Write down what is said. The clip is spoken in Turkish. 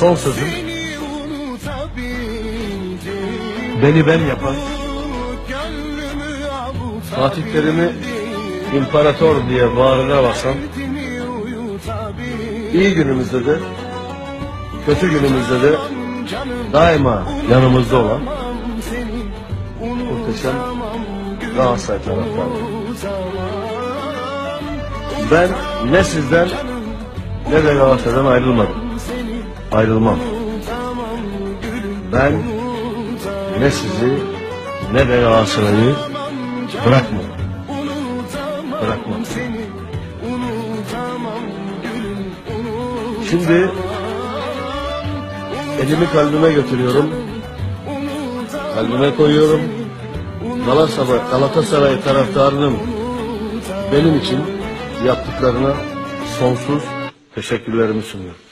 son sözüm. Beni ben yapan Fatih Terim'i imparator diye bağrına basan iyi günümüzde de kötü günümüzde de daima yanımızda olan muhteşem Galatasaray taraftarı. Ben ne sizden ne de Galatasaray'dan ayrılmadım. Ayrılmam. Ben ne sizi ne de Galatasaray'ı bırakmam. Bırakmam. Şimdi elimi kalbime götürüyorum. Kalbime koyuyorum. Galatasaray, Galatasaray taraftarının benim için yaptıklarına sonsuz teşekkürlerimi sunuyorum.